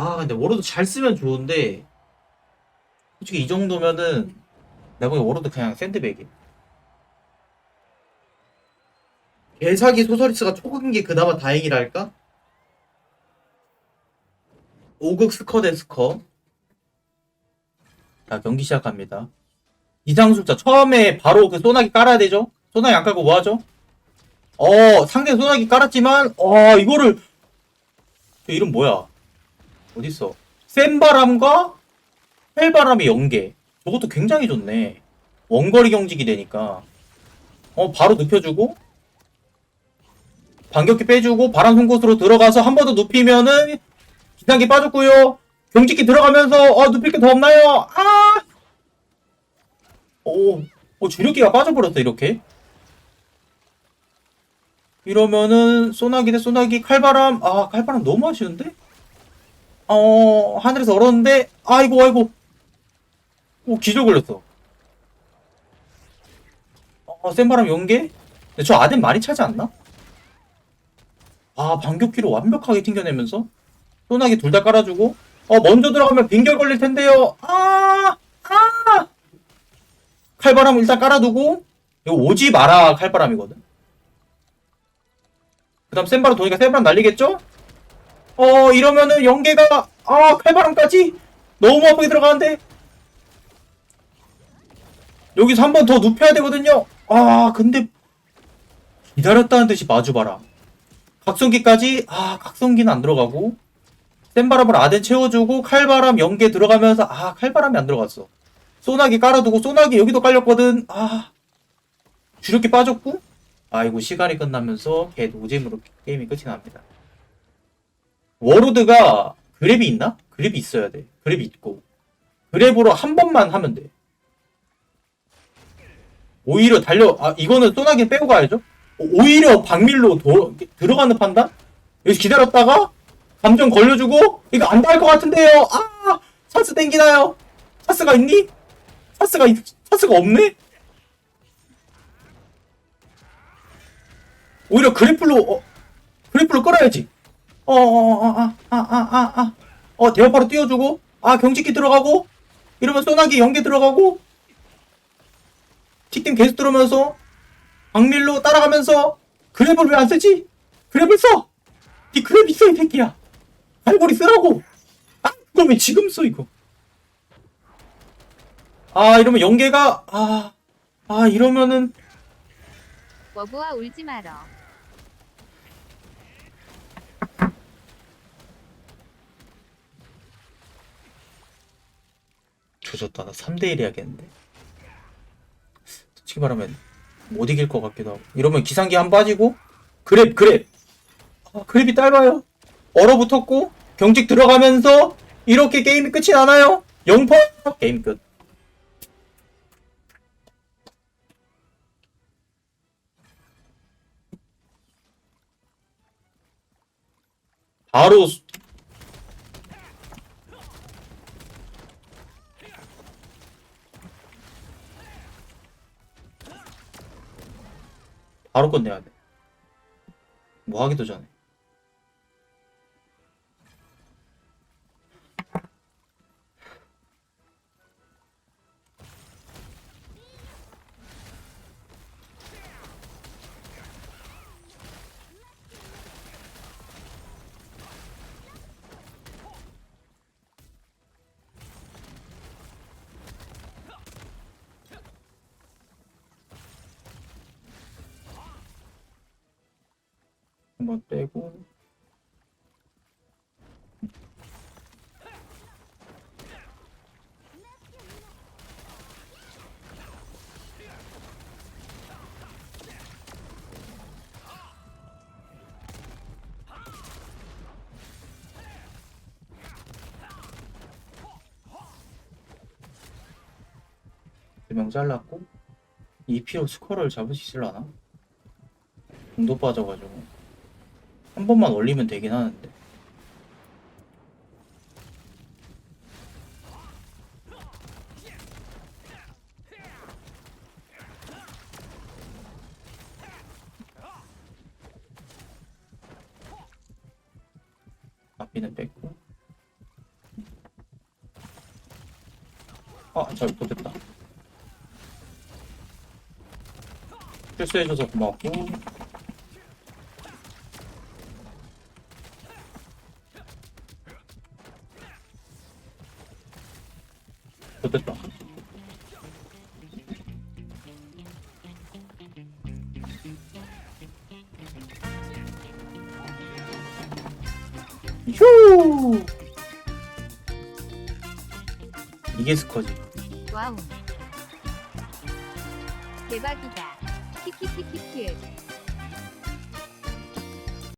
아 근데 워로드 잘 쓰면 좋은데 솔직히 이 정도면은 내가 보기엔 워로드 그냥 샌드백이 개사기 소서리스가 초극인 게 그나마 다행이랄까? 5극 스커 대 스커 자 경기 시작합니다 이상 숫자 처음에 바로 그 소나기 깔아야 되죠? 소나기 안 깔고 뭐 하죠? 어 상대 소나기 깔았지만 어 이거를 저 이름 뭐야? 어딨어? 센 바람과 헬바람의 연계. 저것도 굉장히 좋네. 원거리 경직이 되니까. 어, 바로 눕혀주고. 반격기 빼주고, 바람 송곳으로 들어가서 한 번 더 눕히면은, 기상기 빠졌고요 경직기 들어가면서, 어, 눕힐 게 더 없나요? 아! 오, 어, 주력기가 빠져버렸어, 이렇게. 이러면은, 소나기 대 소나기, 칼바람, 아, 칼바람 너무 아쉬운데? 어, 하늘에서 얼었는데, 아이고, 아이고. 오, 기절 걸렸어. 어, 센 바람 연계? 근데 저 아덴 많이 차지 않나? 아, 반격기로 완벽하게 튕겨내면서, 소나기 둘 다 깔아주고, 어, 먼저 들어가면 빙결 걸릴 텐데요. 아, 아! 칼바람 일단 깔아두고, 이거 오지 마라 칼바람이거든. 그 다음 센 바람 도니까 센 바람 날리겠죠? 어 이러면은 연계가 아 칼바람까지? 너무 아프게 들어가는데? 여기서 한 번 더 눕혀야 되거든요. 아 근데 기다렸다는 듯이 마주봐라. 각성기까지? 아 각성기는 안 들어가고. 센 바람을 아덴 채워주고 칼바람 연계 들어가면서 아 칼바람이 안 들어갔어. 소나기 깔아두고 소나기 여기도 깔렸거든. 아 주력기 빠졌고? 아이고 시간이 끝나면서 개 노잼으로 게임이 끝이 납니다 워로드가 그랩이 있나? 그랩이 있어야 돼. 그랩이 있고. 그랩으로 한 번만 하면 돼. 오히려 달려, 아, 이거는 소나기 빼고 가야죠? 오히려 박밀로 도, 들어가는 판단? 여기서 기다렸다가, 감정 걸려주고, 이거 안 닿을 것 같은데요? 아! 차스 땡기나요? 차스가 있니? 차스가, 있, 차스가 없네? 오히려 그래플로, 어, 그래플로 끌어야지. 어, 어, 어, 아, 아, 아, 아, 대화바로 띄워주고, 아, 경직기 들어가고, 이러면 소나기 연계 들어가고, 틱팀 계속 들어오면서, 박밀로 따라가면서, 그랩을 왜 안 쓰지? 그랩을 써! 이 그랩 있어, 이 새끼야! 갈고리 쓰라고! 아, 그걸 왜 지금 써, 이거? 아, 이러면 연계가, 아, 아, 이러면은, 워브와 울지 말어. 조졌다. 나 3대1 해야겠는데. 솔직히 말하면 못 이길 것 같기도 하고. 이러면 기상기 한 빠지고 그랩 그랩. 아, 그랩이 짧아요. 얼어붙었고 경직 들어가면서 이렇게 게임이 끝이 나나요? 0퍼 게임 끝. 바로 바로 끝내야 돼. 뭐 하기도 전에. 한번 빼고 두명 잘랐고 2피로 스코어를 잡을 수 있을라나? 공도 빠져가지고 한 번만 올리면 되긴 하는데. 앞비는 뺐고. 아잘 못됐다. 실수해줘서 고맙고. 못했다. 휴! 이게 스커지. 와우. 대박이다. 키키키키키.